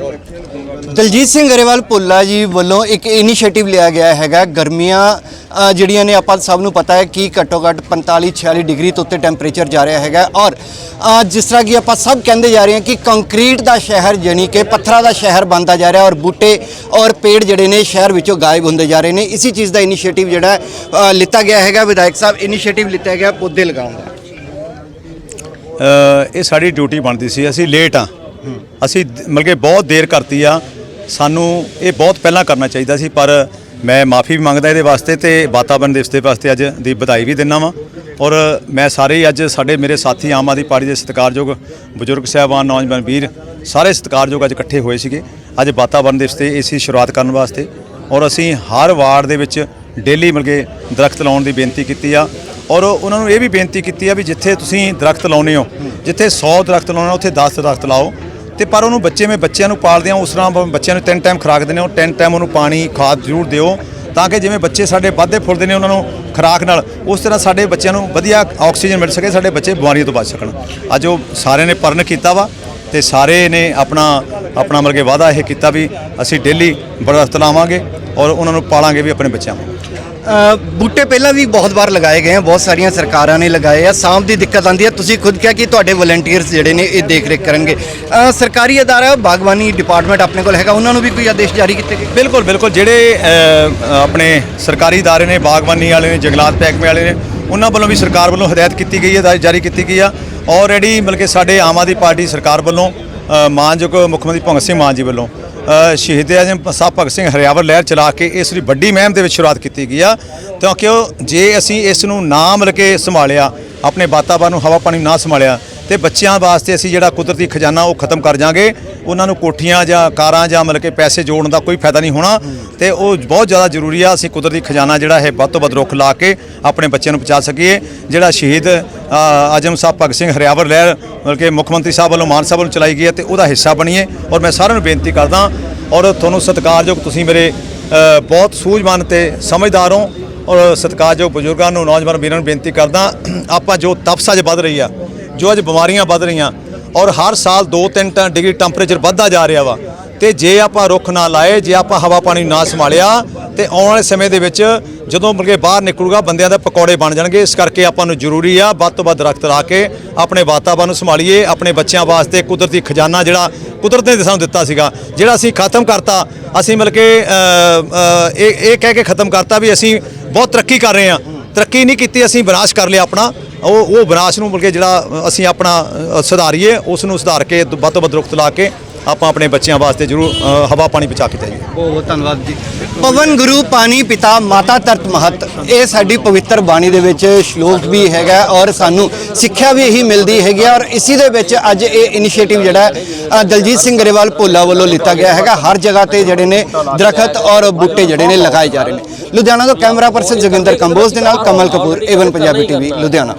ਦਲਜੀਤ ਸਿੰਘ ਗਰੇਵਾਲ ਭੁੱਲਾ ਜੀ ਵੱਲੋਂ ਇੱਕ ਇਨੀਸ਼ੀਏਟਿਵ ਲਿਆ ਗਿਆ ਹੈਗਾ, ਗਰਮੀਆਂ ਜਿਹੜੀਆਂ ਨੇ ਆਪਾਂ ਸਭ ਨੂੰ ਪਤਾ ਹੈ ਕਿ ਘੱਟੋ ਘੱਟ 45 46 ਡਿਗਰੀ ਤੋਂ ਉੱਤੇ ਟੈਂਪਰੇਚਰ ਜਾ ਰਿਹਾ ਹੈਗਾ ਔਰ ਜਿਸ ਤਰ੍ਹਾਂ ਕਿ ਆਪਾਂ ਸਭ ਕਹਿੰਦੇ ਜਾ ਰਹੇ ਹਾਂ ਕਿ ਕੰਕਰੀਟ ਦਾ ਸ਼ਹਿਰ ਜਾਣੀ ਕਿ ਪੱਥਰਾਂ ਦਾ ਸ਼ਹਿਰ ਬਣਦਾ ਜਾ ਰਿਹਾ ਔਰ ਬੂਟੇ ਔਰ ਪੇੜ ਜਿਹੜੇ ਨੇ ਸ਼ਹਿਰ ਵਿੱਚੋਂ ਗਾਇਬ ਹੁੰਦੇ ਜਾ ਰਹੇ ਨੇ, ਇਸੇ ਚੀਜ਼ ਦਾ ਇਨੀਸ਼ੀਏਟਿਵ ਜਿਹੜਾ ਲਿੱਤਾ ਗਿਆ ਹੈਗਾ, ਵਿਧਾਇਕ ਸਾਹਿਬ ਇਨੀਸ਼ੀਏਟਿਵ ਲਿੱਤਾ ਗਿਆ ਪੌਦੇ ਲਗਾਉਣ ਦਾ। ਇਹ ਸਾਡੀ ਡਿਊਟੀ ਬਣਦੀ ਸੀ, ਅਸੀਂ ਲੇਟ ਆ ਅਸੀਂ ਮਤਲਬ ਕਿ ਬਹੁਤ ਦੇਰ ਕਰਤੀ ਆ। ਸਾਨੂੰ ਇਹ ਬਹੁਤ ਪਹਿਲਾਂ ਕਰਨਾ ਚਾਹੀਦਾ ਸੀ, ਪਰ ਮੈਂ ਮਾਫੀ ਵੀ ਮੰਗਦਾ ਇਹਦੇ ਵਾਸਤੇ ਤੇ ਵਾਤਾਵਰਣ ਦਿਵਸ ਦੇ ਵਾਸਤੇ ਅੱਜ ਦੀ ਵਧਾਈ ਵੀ ਦਿੰਦਾ ਵਾਂ। ਔਰ ਮੈਂ ਸਾਰੇ ਹੀ ਅੱਜ ਸਾਡੇ ਮੇਰੇ ਸਾਥੀ ਆਮ ਆਦਮੀ ਪਾਰਟੀ ਦੇ ਸਤਿਕਾਰਯੋਗ ਬਜ਼ੁਰਗ, ਸਾਹਿਬਾਨ, ਨੌਜਵਾਨ ਵੀਰ ਸਾਰੇ ਸਤਿਕਾਰਯੋਗ ਅੱਜ ਇਕੱਠੇ ਹੋਏ ਸੀਗੇ। ਅੱਜ ਵਾਤਾਵਰਣ ਦਿਵਸ ਤੇ ਇਸੀ ਸ਼ੁਰੂਆਤ ਕਰਨ ਵਾਸਤੇ। ਔਰ ਅਸੀਂ ਹਰ ਵਾਰਡ ਦੇ ਵਿੱਚ ਡੇਲੀ ਮਿਲ ਕੇ ਦਰਖਤ ਲਾਉਣ ਦੀ ਬੇਨਤੀ ਕੀਤੀ ਆ। ਔਰ ਉਹਨਾਂ ਨੂੰ ਇਹ ਵੀ ਬੇਨਤੀ ਕੀਤੀ ਆ ਵੀ ਜਿੱਥੇ ਤੁਸੀਂ ਦਰਖਤ ਲਾਉਨੇ ਹੋ, ਜਿੱਥੇ 100 ਦਰਖਤ ਲਾਉਣਾ ਉੱਥੇ 10 ਦਰਖਤ ਲਾਓ। ਤੇ ਪਰ ਉਹਨੂੰ ਬੱਚੇ ਮੇ ਬੱਚਿਆਂ ਨੂੰ ਪਾਲਦੇ ਆ ਉਸ ਤਰ੍ਹਾਂ ਬ- ਬੱਚਿਆਂ ਨੂੰ ਤਿੰਨ ਟਾਈਮ ਖੁਰਾਕ ਦਿੰਦੇ ਹੋ। ਤਿੰਨ ਟਾਈਮ ਉਹਨੂੰ ਪਾਣੀ, ਖਾਦ ਜ਼ਰੂਰ ਦਿਓ ਤਾਂ ਕਿ ਜਿਵੇਂ ਬੱਚੇ ਸਾਡੇ ਵੱਧਦੇ ਫੁੱਲਦੇ ਨੇ, ਉਹਨਾਂ ਨੂੰ ਖੁਰਾਕ ਨਾਲ ਉਸ ਤਰ੍ਹਾਂ ਸਾਡੇ ਬੱਚਿਆਂ ਨੂੰ ਵਧੀਆ ਆਕਸੀਜਨ ਮਿਲ ਸਕੇ, ਸਾਡੇ ਬੱਚੇ ਬਿਮਾਰੀਆਂ ਤੋਂ ਬਚ ਸਕਣ। ਅੱਜ ਉਹ ਸਾਰਿਆਂ ਨੇ ਪਰਨ ਕੀਤਾ ਵਾ ਤੇ ਸਾਰੇ ਨੇ ਆਪਣਾ ਆਪਣਾ ਮਤਲਬ ਕਿ ਵਾਅਦਾ ਇਹ ਕੀਤਾ ਵੀ ਅਸੀਂ ਡੇਲੀ ਦਰਖਤ ਲਾਵਾਂਗੇ। ਔਰ ਉਹਨਾਂ ਨੂੰ ਪਾਲਾਂਗੇ ਵੀ ਆਪਣੇ ਬੱਚਿਆਂ ਨੂੰ। ਬੂਟੇ ਪਹਿਲਾਂ ਵੀ ਬਹੁਤ ਵਾਰ ਲਗਾਏ ਗਏ ਆ ਬਹੁਤ ਸਾਰੀਆਂ ਸਰਕਾਰਾਂ ਨੇ ਲਗਾਏ ਆ। ਸਾਂਭ ਦੀ ਦਿੱਕਤ ਆਂਦੀ ਹੈ ਤੁਸੀਂ ਖੁਦ ਕਿਹਾ ਕਿ ਤੁਹਾਡੇ ਵਲੰਟੀਅਰਸ ਜਿਹੜੇ ਨੇ ਇਹ ਦੇਖ ਰੇਖ ਕਰਨਗੇ ਸਰਕਾਰੀ ਅਦਾਰਾ ਬਾਗਬਾਨੀ ਡਿਪਾਰਟਮੈਂਟ ਆਪਣੇ ਕੋਲ ਹੈਗਾ ਉਹਨਾਂ ਨੂੰ ਵੀ ਕੋਈ ਆਦੇਸ਼ ਜਾਰੀ ਕੀਤੇ ਗਏ? ਬਿਲਕੁਲ ਬਿਲਕੁਲ। ਜਿਹੜੇ ਆਪਣੇ ਸਰਕਾਰੀ ਅਦਾਰੇ ਨੇ ਬਾਗਬਾਨੀ ਵਾਲੇ ਨੇ ਜੰਗਲਾਤ ਮਹਿਕਮੇ ਵਾਲੇ ਨੇ ਉਹਨਾਂ ਵੱਲੋਂ ਵੀ ਸਰਕਾਰ ਵੱਲੋਂ ਹਦਾਇਤ ਕੀਤੀ ਗਈ ਹੈ ਜਾਰੀ ਕੀਤੀ ਗਈ ਆ। ਆਲਰੇਡੀ ਬਲਕਿ ਸਾਡੇ ਆਮ ਆਦਮੀ ਪਾਰਟੀ ਸਰਕਾਰ ਵੱਲੋਂ ਮਾਨਯੋਗ ਮੁੱਖ ਮੰਤਰੀ ਭਗਤ ਸਿੰਘ ਮਾਨ ਜੀ ਵੱਲੋਂ ਸ਼ਹੀਦ ਆਜ਼ਮ ਸਾਹਿਬ ਭਗਤ ਸਿੰਘ ਹਰਿਆਵਰ ਲਹਿਰ ਚਲਾ ਕੇ ਇਸ ਦੀ ਵੱਡੀ ਮਹਿਮ ਦੇ ਵਿੱਚ ਸ਼ੁਰੂਆਤ ਕੀਤੀ ਗਈ ਆ। ਕਿਉਂਕਿ ਉਹ ਜੇ ਅਸੀਂ ਇਸ ਨੂੰ ਨਾ ਮਤਲਬ ਕਿ ਸੰਭਾਲਿਆ, ਆਪਣੇ ਵਾਤਾਵਰਨ ਨੂੰ ਹਵਾ ਪਾਣੀ ਨਾ ਸੰਭਾਲਿਆ, ਤੇ ਬੱਚਿਆਂ ਵਾਸਤੇ ਅਸੀਂ ਜਿਹੜਾ ਕੁਦਰਤੀ ਖਜ਼ਾਨਾ ਉਹ ਖਤਮ ਕਰ ਜਾਾਂਗੇ, ਉਹਨਾਂ ਨੂੰ ਕੋਠੀਆਂ ਜਾਂ ਕਾਰਾਂ ਜਾਂ ਮਤਲਬ ਕਿ ਪੈਸੇ ਜੋੜਨ ਦਾ ਕੋਈ ਫਾਇਦਾ ਨਹੀਂ ਹੋਣਾ, ਤੇ ਉਹ ਬਹੁਤ ਜ਼ਿਆਦਾ ਜ਼ਰੂਰੀ ਆ ਅਸੀਂ ਕੁਦਰਤੀ ਖਜ਼ਾਨਾ ਜਿਹੜਾ ਹੈ ਵੱਧ ਤੋਂ ਵੱਧ ਰੁੱਖ ਲਾ ਕੇ ਆਪਣੇ ਬੱਚਿਆਂ ਨੂੰ ਪਹੁੰਚਾ ਸਕੀਏ। ਜਿਹੜਾ ਸ਼ਹੀਦ ਆਜਮ ਸਾਹਿਬ ਭਗਤ ਸਿੰਘ ਹਰਿਆਵਰ ਲਹਿਰ ਮਤਲਬ ਕਿ ਮੁੱਖ ਮੰਤਰੀ ਸਾਹਿਬ ਵੱਲੋਂ ਮਾਨ ਸਾਹਿਬ ਵੱਲੋਂ ਚਲਾਈ ਗਈ ਹੈ, ਤੇ ਉਹਦਾ ਹਿੱਸਾ ਬਣੀਏ। ਔਰ ਮੈਂ ਸਾਰਿਆਂ ਨੂੰ ਬੇਨਤੀ ਕਰਦਾ ਔਰ ਤੁਹਾਨੂੰ ਸਤਿਕਾਰਯੋਗ ਤੁਸੀਂ ਮੇਰੇ ਬਹੁਤ ਸੂਝਵਾਨ ਤੇ ਸਮਝਦਾਰ ਹੋ ਔਰ ਸਤਿਕਾਰਯੋਗ ਬਜ਼ੁਰਗਾਂ ਨੂੰ, ਨੌਜਵਾਨ ਵੀਰਾਂ ਨੂੰ ਬੇਨਤੀ ਕਰਦਾ ਆਪਾਂ ਜੋ ਤਪਸ ਅੱਜ ਵੱਧ ਰਹੀ ਆ, ਜੋ ਅੱਜ ਬਿਮਾਰੀਆਂ ਵੱਧ ਰਹੀਆਂ ਔਰ ਹਰ ਸਾਲ 2-3 ਡਿਗਰੀ ਟੈਂਪਰੇਚਰ ਵੱਧਦਾ ਜਾ ਰਿਹਾ ਵਾ ਤੇ ਜੇ ਆਪਾਂ ਰੁੱਖ ਨਾ ਲਾਏ, ਜੇ ਆਪਾਂ ਹਵਾ ਪਾਣੀ ਨਾ ਸੰਭਾਲਿਆ ਤੇ ਆਉਣ ਵਾਲੇ ਸਮੇਂ ਦੇ ਵਿੱਚ ਜਦੋਂ ਮੁਰਗੇ ਬਾਹਰ ਨਿਕਲੂਗਾ, ਬੰਦਿਆਂ ਦੇ ਪਕੌੜੇ ਬਣ ਜਾਣਗੇ। ਇਸ ਕਰਕੇ ਆਪਾਂ ਨੂੰ ਜ਼ਰੂਰੀ ਆ ਵੱਧ ਤੋਂ ਵੱਧ ਦਰਖਤ ਲਾ ਕੇ ਆਪਣੇ ਵਾਤਾਵਰਨ ਨੂੰ ਸੰਭਾਲੀਏ, ਆਪਣੇ ਬੱਚਿਆਂ ਵਾਸਤੇ ਕੁਦਰਤੀ ਖਜ਼ਾਨਾ ਜਿਹੜਾ ਕੁਦਰਤ ਨੇ ਸਾਨੂੰ ਦਿੱਤਾ ਸੀਗਾ, ਜਿਹੜਾ ਅਸੀਂ ਖਤਮ ਕਰਤਾ। ਅਸੀਂ ਮਿਲ ਕੇ ਇਹ ਇਹ ਕਹਿ ਕੇ ਖਤਮ ਕਰਤਾ ਵੀ ਅਸੀਂ ਬਹੁਤ ਤਰੱਕੀ ਕਰ ਰਹੇ ਹਾਂ। ਤਰੱਕੀ ਨਹੀਂ ਕੀਤੀ, ਅਸੀਂ ਵਿਨਾਸ਼ ਕਰ ਲਿਆ ਆਪਣਾ। ਉਹ ਉਹ ਵਿਨਾਸ਼ ਨੂੰ ਮਿਲ ਕੇ ਜਿਹੜਾ ਅਸੀਂ ਆਪਣਾ ਸੁਧਾਰੀਏ, ਉਸ ਨੂੰ ਸੁਧਾਰ ਕੇ ਵੱਧ ਤੋਂ ਵੱਧ ਰੁੱਖ ਲਾ ਕੇ ਆਪਾਂ ਆਪਣੇ ਬੱਚਿਆਂ ਵਾਸਤੇ ਜ਼ਰੂਰ ਹਵਾ ਪਾਣੀ ਬਚਾ ਕੇ ਜਾਈਏ ਬਹੁਤ ਬਹੁਤ ਧੰਨਵਾਦ ਜੀ। ਪਵਨ ਗੁਰੂ ਪਾਣੀ ਪਿਤਾ ਮਾਤਾ ਤਰਤ ਮਹਤ। ਇਹ ਸਾਡੀ ਪਵਿੱਤਰ ਬਾਣੀ ਦੇ ਵਿੱਚ ਸ਼ਲੋਕ ਵੀ ਹੈਗਾ ਔਰ ਸਾਨੂੰ ਸਿੱਖਿਆ ਵੀ ਇਹੀ ਮਿਲਦੀ ਹੈਗੀ ਔਰ ਇਸੇ ਦੇ ਵਿੱਚ ਅੱਜ ਇਹ ਇਨੀਸ਼ੀਏਟਿਵ ਜਿਹੜਾ ਦਲਜੀਤ ਸਿੰਘ ਗਰੇਵਾਲ ਭੋਲਾ ਵੱਲੋਂ ਲਿੱਤਾ ਗਿਆ ਹੈਗਾ। ਹਰ ਜਗ੍ਹਾ ਤੇ ਜਿਹੜੇ ਨੇ ਦਰਖਤ ਔਰ ਬੂਟੇ ਜਿਹੜੇ ਨੇ ਲਗਾਏ ਜਾ ਰਹੇ ਨੇ। ਲੁਧਿਆਣਾ ਤੋਂ ਕੈਮਰਾ ਪਰਸਨ ਜੋਗਿੰਦਰ ਕੰਬੋਜ ਦੇ ਨਾਲ ਕਮਲ ਕਪੂਰ ਏਵਨ ਪੰਜਾਬੀ ਟੀਵੀ ਲੁਧਿਆਣਾ।